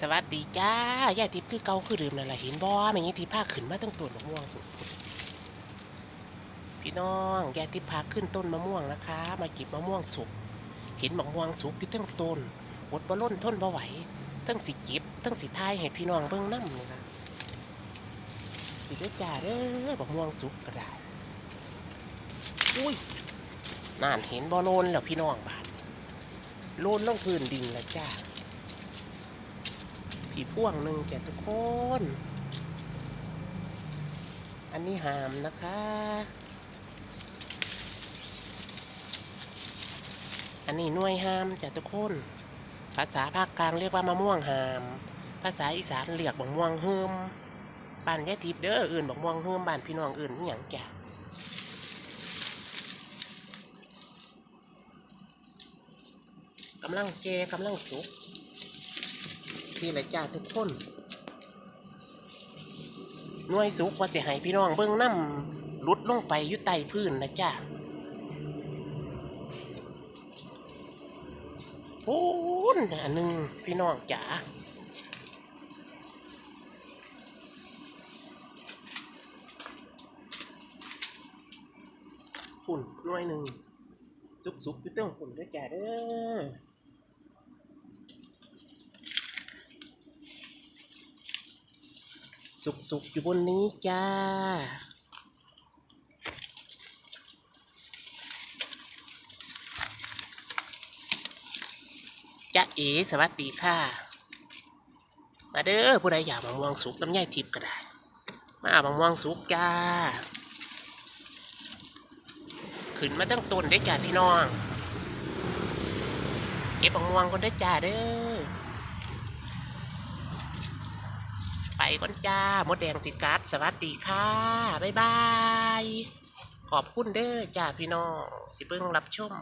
สวัสดีจ้ายายทิพย์คือเก่าคือเดิมนั่นแหละเห็นบ่แม่งี้ที่พาขึ้นมาตั้งต้นมะม่วงพุ่นพี่น้องยายทิพย์พาขึ้นต้นมะม่วงนะคะ มาเก็บมะม่วงสุก เห็นมะม่วงสุกที่ตั้งต้นอดบ่ล้นทนบ่ไหวตั้งสิเก็บตั้งสิทายให้พี่น้องเบิ่งนำนี่นะพี่เด้อจ้าเด้อมะม่วงสุกก็ได้อุ้ยน่านเห็นบ่โลนแล้วพี่น้องบาดโลนลงพื้นดินแล้วจ้า อีกพ่วงหนึ่งแก่ทุกคน อันนี้หามนะคะ อันนี้หน่วยหามจ้ะทุกคน ภาษาภาคกลางเรียกว่ามะม่วงหาม ภาษาอีสานเรียกบักม่วงเฮิมบ้านยายทิพย์เด้ออื่นบักม่วงเฮิมบ้านพี่น้องอื่นนี่อย่างจ้ะกำลังเจกำลังสุก ที่ละจ้าทุกคนหน่วยสุกว่าจะให้พี่น้องเบิ่งน้ำลุดลงไปยู่ใต้พื้นนะจ้าพูนอันหนึ่งพี่น้องจ๋าฝุ่นหน่วยหนึ่งสุกๆอยู่เตื้องฝุ่นด้วยจ้าเด้อ สุกๆ อยู่บนนี้จ้า จ้าเอ๋สวัสดีค่ะ มาเด้อผู้ใดอยากมะม่วงสุกน้ำย่ายทิพย์ก็ได้ มาเอามะม่วงสุกจ้า ขึ้นมาตั้งต้นได้จ้าพี่น้อง เก็บมะม่วงคนได้จ้าเด้อ ไป ก่อนจ้า มดแดงสิกัดสวัสดีค่ะ บ๊ายบาย ขอบคุณเด้อจ้าพี่น้องที่เพิ่งรับชม